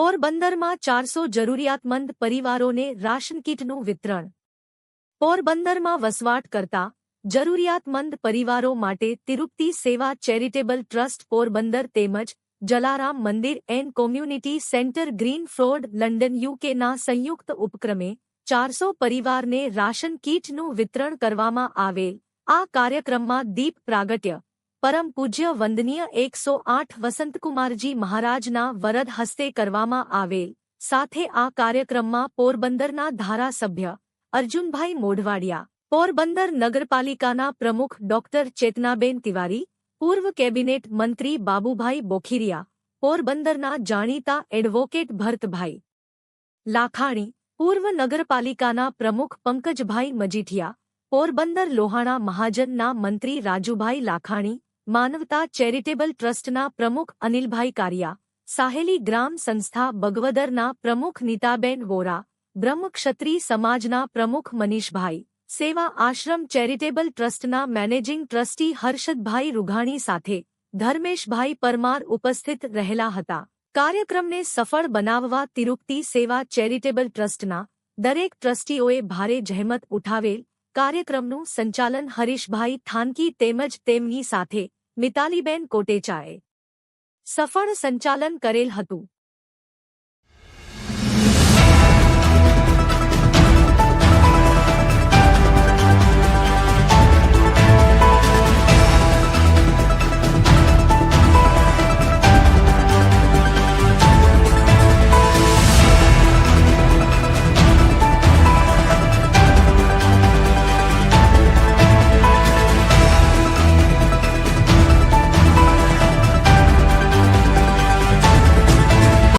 પોરબંદરમાં ચારસો જરૂરિયાતમંદ પરિવારોને રાશન કીટનું વિતરણ. પોરબંદરમાં વસવાટ કરતા જરૂરિયાતમંદ પરિવારો માટે તિરુપતિ સેવા ચેરિટેબલ ટ્રસ્ટ પોરબંદર તેમજ Jalaram Mandir and community centre Greenford London યુકેના સંયુક્ત ઉપક્રમે ચારસો પરિવારને રાશન કીટનું વિતરણ કરવામાં આવેલ. આ કાર્યક્રમમાં દીપ પ્રાગટ્ય પરમ પૂજ્ય વંદનીય એકસો આઠ વસંતકુમારજી મહારાજના વરદ હસ્તે કરવામાં આવેલ. સાથે આ કાર્યક્રમમાં પોરબંદરના ધારાસભ્ય અર્જુનભાઈ મોઢવાડિયા, પોરબંદર નગરપાલિકાના પ્રમુખ ડોક્ટર ચેતનાબેન તિવારી, પૂર્વ કેબિનેટ મંત્રી બાબુભાઈ બોખીરિયા, પોરબંદરના જાણીતા એડવોકેટ ભરતભાઈ લાખાણી, પૂર્વ નગરપાલિકાના પ્રમુખ પંકજભાઈ મજીઠિયા, પોરબંદર લોહાણા મહાજનના મંત્રી રાજુભાઈ લાખાણી માનવતા ચેરિટેબલ ટ્રસ્ટના પ્રમુખ અનિલભાઈ કારિયા, સાહેલી ગ્રામ સંસ્થા બગવદરના પ્રમુખ નીતાબેન વોરા બ્રહ્મક્ષત્રી સમાજના પ્રમુખ મનીષભાઈ, સેવા આશ્રમ ચેરિટેબલ ટ્રસ્ટના મેનેજિંગ ટ્રસ્ટી હર્ષદભાઈ રૂઘાણી સાથે ધર્મેશભાઈ પરમાર ઉપસ્થિત રહેલા હતા. કાર્યક્રમને સફળ બનાવવા તિરુપતિ સેવા ચેરિટેબલ ટ્રસ્ટના દરેક ટ્રસ્ટીઓએ ભારે જહેમત ઉઠાવેલ કાર્યક્રમનું સંચાલન હરીશભાઈ થાનકી તેમજ તેમની સાથે મિતાલીબેન કોટેચાએ સફળ સંચાલન કરેલ હતું.